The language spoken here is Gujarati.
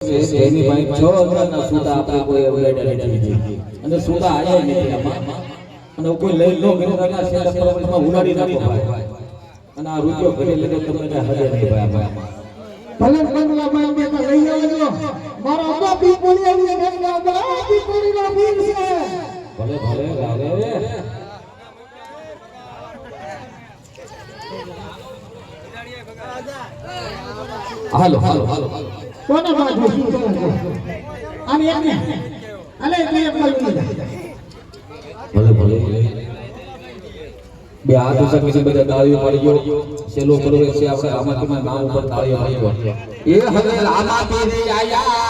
એની ભાઈ છ હજારના સૂતા આપણે કોઈ અવગણ્યા નથી અને સૂતા આયા નથી આમાં અને કોઈ લઈ લો ઘરે કાકા છે પર તમે ઉડાડી નાખો ભાઈ. અને આ રૂપિયો ઘરે લઈને તમને કાંઈ હદે નહીં ભાઈ આમાં. ભલે બંગલા માં બે તો લઈ આવજો મારા અબ્બા પીપળી આવી એમના અબ્બા પીપળી ના પીર છે. ભલે ભલે લાગે હાલો હાલો હાલો. કોને બાજુ શું કરો છો? આને એકને અલે તું એક બાજુ ભલે ભલે. બે હાથ ઊંચા કરી બધા તાળીઓ પડી ગયો. સેલો કરો છે, આપણે આમાં નામ ઉપર તાળીઓ પડી ગયો. એ હવે રામા પીરે આયા.